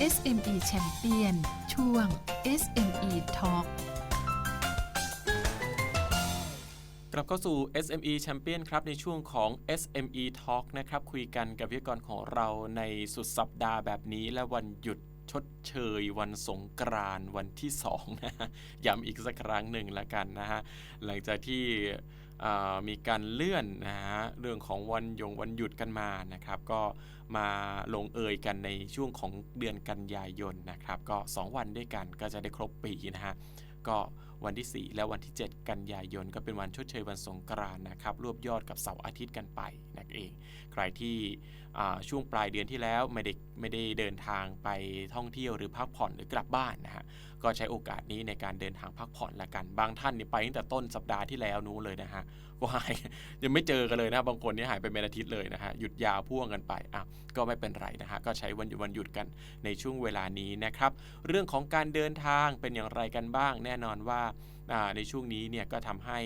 SME Champion ช่วง SME Talk กลับเข้าสู่ SME Champion ครับ ในช่วงของ SME Talk นะครับ คุยกันกับวิทยากรของเราในสุดสัปดาห์แบบนี้และวันหยุดชดเชยวันสงกรานต์วันที่2นะฮะย้ำอีกสักครั้งหนึ่งละกันนะฮะ หลังจากที่ มีการเลื่อนนะฮะเรื่องของวันยงวันหยุดกันมานะครับ ก็มาลงเอยกันในช่วงของเดือนกันยายนนะครับ ก็ 2 วันด้วยกันก็จะได้ครบปีนะฮะก็ วันที่ 4 และวันที่ 7 กันยายน ก็เป็นวันชดเชยวันสงกรานต์นะครับรวบยอดกับเสาร์อาทิตย์กันไปนั่นเอง ใครที่ช่วงปลายเดือนที่แล้วไม่ได้ไม่ได้เดินทางไปท่องเที่ยวหรือพักผ่อนหรือกลับบ้านนะฮะก็ใช้โอกาสนี้ในการเดินทางพักผ่อนละกัน บางท่านเนี่ยไปตั้งแต่ต้นสัปดาห์ที่แล้วนู้นเลยนะฮะก็หายยังไม่เจอกันเลยนะบางคนเนี่ยหายไปเป็นอาทิตย์เลยนะฮะหยุดยาวพ่วงกันไปอะก็ไม่เป็นไรนะฮะก็ใช้วันหยุดวันหยุดกันในช่วงเวลานี้นะครับ เรื่องของการเดินทางเป็นอย่างไรกันบ้าง แน่นอนว่าในช่วงนี้เนี่ยก็ทำให้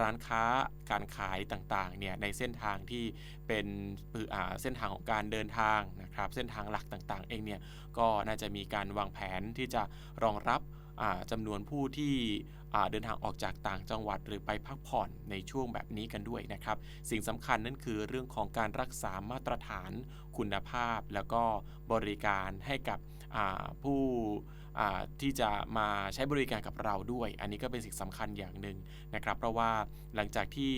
ร้านค้าการขายต่างๆเนี่ยในเส้นทางที่เป็นเส้นทางของการเดินทางนะครับ เส้นทางหลักต่างๆ เองเนี่ยก็น่าจะมีการวางแผนที่จะรองรับอ่าจำนวนผู้ที่เดินทางออกจากต่างจังหวัดหรือไปพักผ่อนในช่วงแบบนี้กันด้วยนะครับ สิ่งสำคัญนั่นคือเรื่องของการรักษามาตรฐานคุณภาพ แล้วก็บริการให้กับผู้ ที่จะมาใช้บริการกับเราด้วย อันนี้ก็เป็นสิ่งสำคัญอย่างหนึ่งนะครับ เพราะว่าหลังจากที่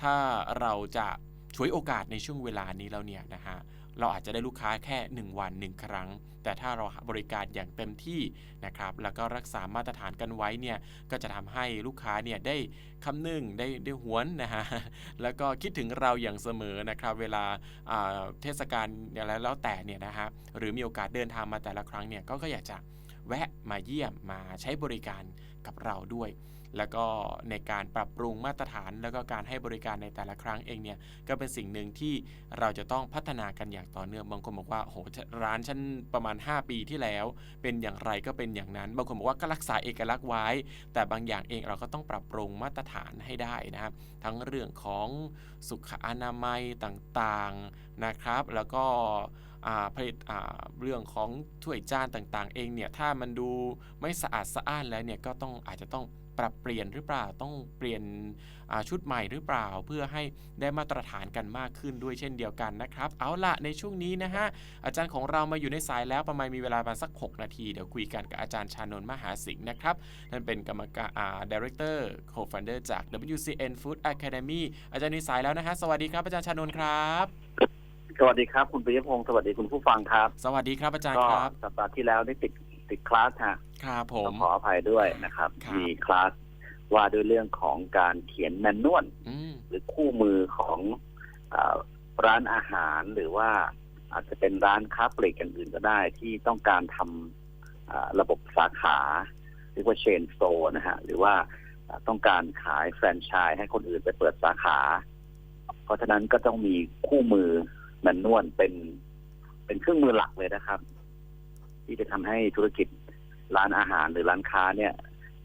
ถ้าเราจะฉวยโอกาสในช่วงเวลานี้แล้วเนี่ยนะฮะเราอาจจะได้ลูกค้าแค่ 1 วัน 1 ครั้ง แต่ถ้าเราบริการอย่างเต็มที่นะครับ แล้วก็รักษามาตรฐานกันไว้เนี่ย ก็จะทำให้ลูกค้าเนี่ยได้คำนึงได้ได้หวนนะฮะ แล้วก็คิดถึงเราอย่างเสมอนะครับ เวลาเทศกาลอะไรแล้วแต่เนี่ยนะฮะ หรือมีโอกาสเดินทางมาแต่ละครั้งเนี่ย ก็อยากจะ แวะมาเยี่ยมมาใช้บริการกับเราด้วย แล้วก็ในการปรับปรุงมาตรฐานแล้วก็การให้บริการในแต่ละครั้งเองเนี่ยก็เป็นสิ่งหนึ่งที่เราจะต้องพัฒนากันอย่างต่อเนื่องบางคนบอกว่าโหร้านฉันประมาณ 5 ปีที่แล้ว เป็นอย่างไรก็เป็นอย่างนั้น บางคนบอกว่าก็รักษาเอกลักษณ์ไว้ แต่บางอย่างเองเราก็ต้องปรับปรุงมาตรฐานให้ได้นะครับ ทั้งเรื่องของสุขอนามัยต่างๆนะครับ แล้วก็ ผลิตอ่าเรื่องของถ้วยจานต่างๆ เองเนี่ยถ้ามันดูไม่สะอาดสะอ้านแล้วเนี่ยก็ต้องอาจจะต้องปรับเปลี่ยนหรือเปล่าต้องเปลี่ยนอ่าชุดใหม่หรือเปล่า เพื่อให้ได้มาตรฐานกันมากขึ้นด้วยเช่นเดียวกันนะครับ เอาละในช่วงนี้นะฮะอาจารย์ของเรามาอยู่ในสายแล้วประมาณมีเวลาประมาณสัก 6 นาที เดี๋ยวคุยกันกับอาจารย์ชานนท์มหาสิงห์นะครับนั่นเป็นกรรมการอ่า Director Co-founder จาก WCN Food Academy อาจารย์ในสายแล้วนะฮะสวัสดีครับอาจารย์ชานนท์ครับ สวัสดีครับ คุณปิยพงศ์สวัสดีคุณผู้ฟังครับสวัสดีครับอาจารย์ก็ครับ สัปดาห์ที่แล้วได้ติดติดคลาสฮะครับผต้อม งขออภัยด้วยนะครับ ครับ มีคลาสว่าด้วยเรื่องของการเขียนแมนนวลอืมหรือคู่มือของอาร้านอาหารหรือว่าอาจจะเป็นร้านค้าปลีกอย่างอื่นก็ได้ ที่ต้องการทำอ่าระบบสาขาเรียกว่าเชนโซนะฮะหรือว่าอ่าต้องการขายแฟรนไชส์ให้คนอื่นไปเปิดสาขา เพราะฉะนั้นก็ต้องมีคู่มือ แมนนวลเป็นเป็นเครื่องมือหลักเลยนะครับ ที่จะทำให้ธุรกิจร้านอาหารหรือร้านค้าเนี่ย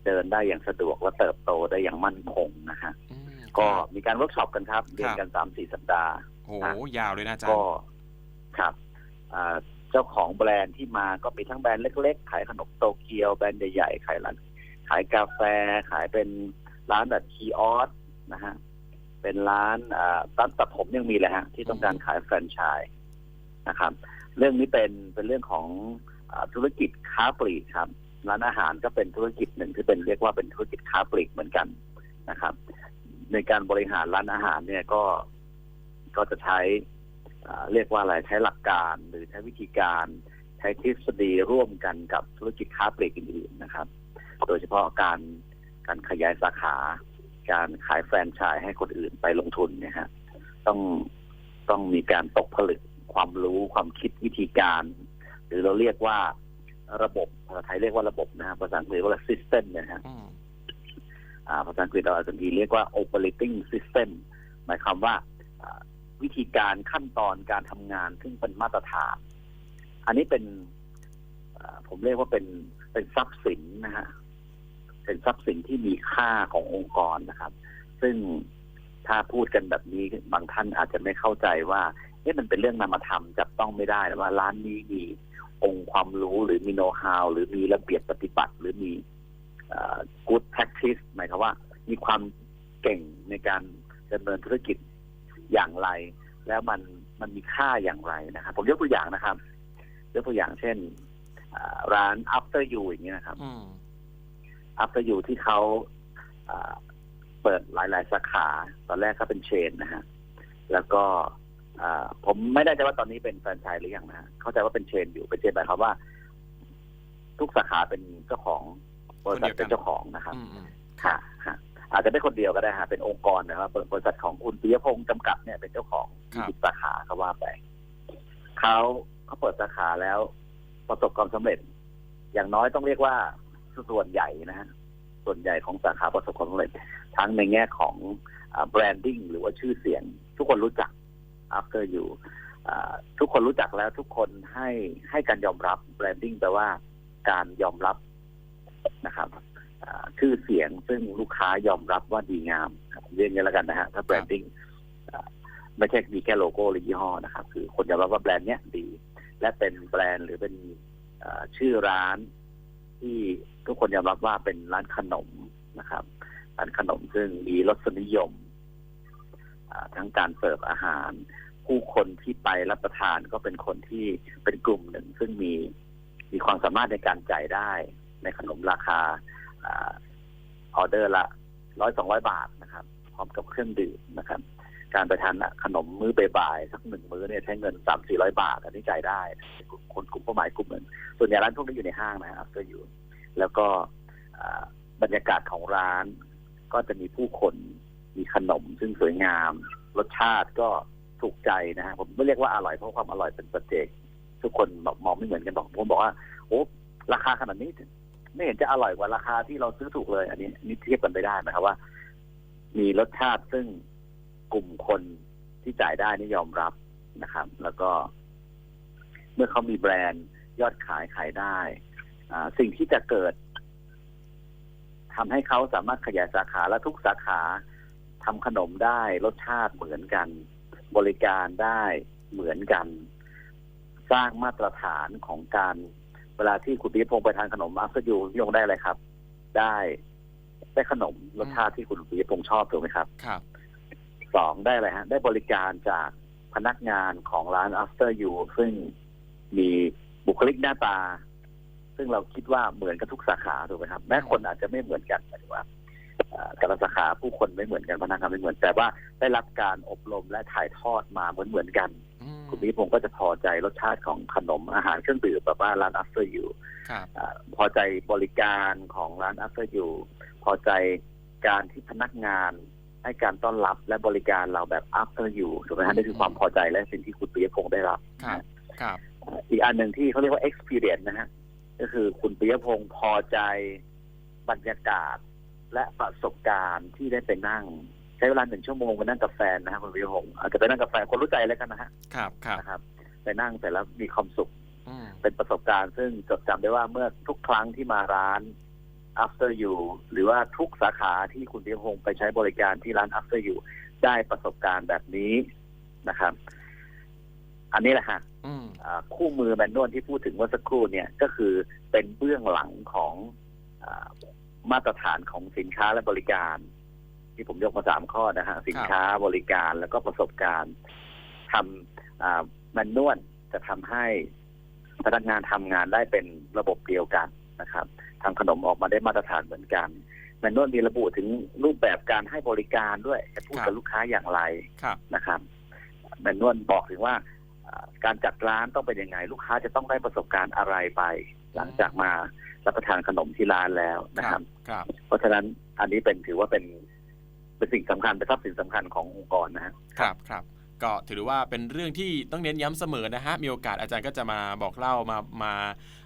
เดินได้อย่างสะดวกและเติบโตได้อย่างมั่นคงนะฮะอืมก็ครับมีการเวิร์กช็อปกันครับเรียนกันสามสี่สัปดาห์โหยาวเลยนะอาจารก็ย์ครับอ่าเจ้าของแบรนด์ที่มาก็มีทั้งแบรนด์เล็กๆ ขายขนมโตเกียวแบรนด์ใหญ่ๆขายร้านขายกาแฟขายเป็นร้านแบบคีออสนะฮะ เป็นร้านอ่าร้านตัดผมยังมีเลยฮะ ที่ต้องการขายแฟรนไชส์นะครับ เรื่องนี้เป็นเป็นเรื่องของอาธุรกิจค้าปลีกครับร้านอาหารก็เป็นธุรกิจหนึ่งที่เป็นเรียกว่าเป็นธุรกิจค้าปลีกเหมือนกันนะครับ ในการบริหารร้านอาหารเนี่ยก็ก็จะใช้อ่าเรียกว่าอะไรใช้หลักการหรือใช้วิธีการใช้ทฤษฎีร่วมกันกับธุรกิจค้าปลีกอื่นๆนะครับ โดยเฉพาะการการขยายสาขา การขายแฟรนไชส์ให้คนอื่นไปลงทุนเนี่ยฮะต้องต้องมีการตกผลึกความรู้ความคิดวิธีการ หรือเราเรียกว่าระบบภาษาไทยเรียกว่าระบบนะฮะภาษาอังกฤษเรียกว่า system เนยนะฮะอืมอ่าภาษาอังกฤษเราอาจจะมีเรียกว่า operating system หมายความว่าอ่าวิธีการขั้นตอนการทำงานซึ่งเป็นมาตรฐาน อันนี้เป็นอ่าผมเรียกว่าเป็นเป็นทรัพย์สินนะฮะ เป็นทรัพย์สินที่มีค่าขององค์กรนะครับ ซึ่งถ้าพูดกันแบบนี้บางท่านอาจจะไม่เข้าใจว่าเอ๊ะมันเป็นเรื่องนามธรรมจับต้องไม่ได้ว่าร้านนี้มีองค์ความรู้หรือมีโน้ตฮาวหรือมีระเบียบปฏิบัติ หรือมีอ่อ good practice หมายความว่า มีความเก่งในการดำเนินธุรกิจอย่างไร แล้วมันมันมีค่าอย่างไรนะครับ ผมยกตัวอย่างนะครับยกตัวอย่างเช่น ร้าน after you อย่างเงี้ยนะครับ อืม after you ที่เขาอ่าเปิดหลาย ๆ สาขา ตอนแรกก็เป็นเชนนะฮะ แล้วก็อ่าผมไม่แน่ใจว่าตอนนี้เป็นแฟรนไชส์หรือยังนะฮะเข้าใจว่าเป็นเชนอยู่เป็นเชนหมายความว่า ทุกสาขาเป็นเจ้าของบริษัทเป็นเจ้าของนะครับอืมอืมค่ะฮะอาจจะไม่คนเดียวก็ได้ฮะเป็นองค์กรนะครับบริษัทของคุณปิยพงศ์จำกัดเนี่ยเป็นเจ้าของยี่สาขาเขาว่าไปเขาเขาเปิดสาขาแล้วประสบความสำเร็จ อย่างน้อยต้องเรียกว่า ส่วนใหญ่นะฮะส่วนใหญ่ของสาขาประสบความสำเร็จทั้งในแง่ของแบรนดิ้งหรือว่าชื่อเสียง ทุกคนรู้จัก after you อ่าทุกคนรู้จักแล้วทุกคนให้ให้การยอมรับแบรนดิ้งแปลว่าการยอมรับนะครับอ่าชื่อเสียงซึ่งลูกค้ายอมรับว่าดีงามครับเรียกงี้แล้วกันนะฮะถ้าแบรนดิ้งอ่าไม่ใช่มีแค่โลโก้หรือยี่ห้อนะครับ คือคนยอมรับว่าแบรนด์เนี้ยดี และเป็นแบรนด์หรือเป็นอ่าชื่อร้าน ที่ทุกคนยอมรับว่าเป็นร้านขนมนะครับร้านขนมซึ่งมีรสนิยมทั้งการเสิร์ฟอาหาร ผู้คนที่ไปรับประทานก็เป็นคนที่เป็นกลุ่มหนึ่ง ซึ่งมีมีความสามารถในการจ่ายได้ในขนมราคาออเดอร์ละร้อยสองร้อยบาทนะครับ พร้อมกับเครื่องดื่มนะครับ การไปทานขนมมื้อบ่ายสักหนึ่งมื้อเนี่ยใช้เงินสามสี่ร้อยบาท อันนี้จ่ายได้ คนกลุ่มเป้าหมายกลุ่มหนึ่งส่วนใหญ่ร้านพวกนี้อยู่ในห้างนะครับก็อยู่ แล้วก็บรรยากาศของร้าน ก็จะมีผู้คนมีขนมซึ่งสวยงาม รสชาติก็ถูกใจนะฮะผมไม่เรียกว่าอร่อยเพราะความอร่อยเป็นปัจเจกทุกคนมองไม่เหมือนกันบอกผมบอกว่าโอ้ราคาขนาดนี้ไม่เห็นจะอร่อยกว่าราคาที่เราซื้อถูกเลย อันนี้นี่เทียบกันไม่ได้นะครับว่า มีรสชาติซึ่ง กลุ่มคนที่จ่ายได้นี่ยอมรับนะครับ แล้วก็ เมื่อเขามีแบรนด์ยอดขายขายได้สิ่งที่จะเกิดทำให้เขาสามารถขยายสาขาและทุกสาขาทำขนมได้รสชาติเหมือนกัน บริการได้เหมือนกัน สร้างมาตรฐานของการเวลาที่คุณปิพงศ์ไปทานขนมอัฟเตอร์ยูยงได้อะไรครับ ได้ได้ขนมรสชาติที่คุณปิพงศ์ชอบถูกไหมครับ ครับ สองได้อะไรฮะ ได้บริการจากพนักงานของร้าน After You ซึ่งมีบุคลิกหน้าตา ซึ่งเราคิดว่าเหมือนกับทุกสาขาถูกไหมครับ แม้คนอาจจะไม่เหมือนกันหมายถึงว่าเอ่อแต่ละสาขาผู้คนไม่เหมือนกันพนักงานไม่เหมือน แต่ว่าได้รับการอบรมและถ่ายทอดมาเหมือนเหมือนๆกันอืมคุณปิยพงศ์ก็จะพอใจรสชาติของขนมอาหารเครื่องดื่มแบบว่าร้าน After You ครับอ่าพอใจบริการของร้าน After You พอใจการที่พนักงาน ให้การต้อนรับและบริการเราแบบ After You ถูกไหมฮะนี่คือความพอใจและสิ่งที่คุณปิยพงศ์ได้รับครับครับอ่าอีกอันหนึ่งที่เขาเรียกว่า experience นะฮะก็คือคุณปิยพงศ์พอใจบรรยากาศ และประสบการณ์ที่ได้ไปนั่ง ใช้เวลาหนึ่งชั่วโมงไปนั่งกับแฟนนะฮะคุณปิยพงศ์อาจจะไปนั่งกับแฟนคนรู้ใจแล้วกันนะฮะครับครับนะครับไปนั่งแต่แล้วมีความสุขอืมเป็นประสบการณ์ ซึ่งจดจำได้ว่าเมื่อทุกครั้งที่มาร้าน after you หรือว่าทุกสาขาที่คุณเพียงพงศ์ไปใช้บริการที่ร้าน after you ได้ประสบการณ์แบบนี้นะครับ อันนี้แหละฮะอืมอ่าคู่มือแมนนวลที่พูดถึงเมื่อสักครู่เนี่ยก็คือเป็นเบื้องหลังของอามาตรฐานของสินค้าและบริการ ที่ผมยกมาสามข้อนะฮะสินค้าบริการแล้วก็ประสบการณ์ทำอ่าแมนนวลจะทำให้พนักงานทำงานได้เป็นระบบเดียวกันนะครับ ทำขนมออกมาได้มาตรฐานเหมือนกันแมนนวลมีระบุถึงรูปแบบการให้บริการด้วยจะพูดกับลูกค้าอย่างไรครับนะครับแมนนวลบอกถึงว่าอ่าการจัดร้านต้องเป็นยังไง ลูกค้าจะต้องได้ประสบการณ์อะไรไป หลังจากมารับประทานขนมที่ร้านแล้วนะคครัรับบครับเพราะฉะนั้นอันนี้เป็นถือว่าเป็นเป็นสิ่งสำคัญเป็นทรัพย์สินสำคัญขององค์กรนะฮะครับครับก็ถือว่าเป็นเรื่องที่ต้องเน้นย้ำเสมอนะฮะมีโอกาสอาจารย์ก็จะมาบอกเล่ามามา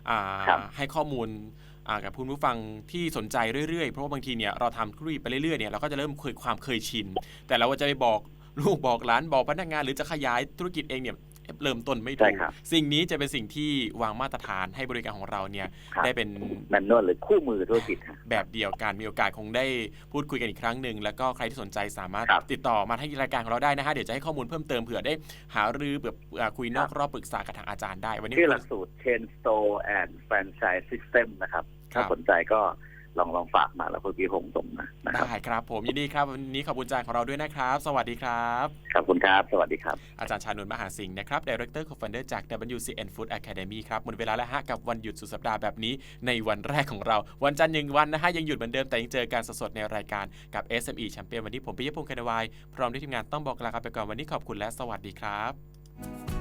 อ่าครับให้ข้อมูลอ่า กับคุณผู้ฟังที่สนใจเรื่อยๆ เพราะว่าบางทีเนี่ยเราทำธุรกิจไปเรื่อยๆเนี่ยเราก็จะเริ่มเคยความเคยชิน แต่เราจะไปบอกลูกบอกหลานบอกพนักงาน หรือจะขยายธุรกิจเองเนี่ยเริ่มต้นไม่ใช่ถูกครับสิ่งนี้จะเป็นสิ่งที่วางมาตรฐานให้บริการของเราเนี่ยครับได้เป็นแมนนวลหรือคู่มือธุรกิจฮะแบบเดียวกันมีโอกาสคงได้พูดคุยกันอีกครั้งหนึ่งแล้วก็ใครที่สนใจสามารถครับติดต่อมาที่รายการของเราได้นะฮะเดี๋ยวจะให้ข้อมูลเพิ่มเติมเผื่อได้หารือแบบเอ่อคุยนอกครับรอบปรึกษากับทางอาจารย์ได้วันนี้ชื่อหลักสูตร Chain Store and Franchise System นะครับ ถ้าสนใจก็ลองลองฝากมาแล้วคุณพี่คงส่งมานะครับได้ครับ ผมยินดีครับวันนี้ขอบคุณอาจารย์ของเราด้วยนะครับ สวัสดีครับขอบคุณครับ สวัสดีครับ อาจารย์ชานนท์มหาสิงห์นะครับ Director Co-founder จาก WCN Food Academy ครับหมดเวลาแล้วฮะกับวันหยุดสุดสัปดาห์แบบนี้ในวันแรกของเรา วันจันทร์หนึ่งวันนะฮะยังหยุดเหมือนเดิมแต่ยังเจอการสดๆในรายการกับ SME Champion วันนี้ผมปิยพงศ์คณวายพร้อมด้วยทีมงานต้องบอกลากันไปก่อนวันนี้ขอบคุณและสวัสดีครับ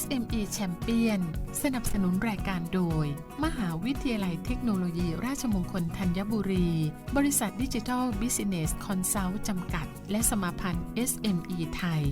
SME Champion สนับสนุนรายการโดย มหาวิทยาลัยเทคโนโลยีราชมงคลธัญบุรี บริษัทดิจิทัลบิสเนสคอนซัลท์จำกัด และสมาพันธ์ SME ไทย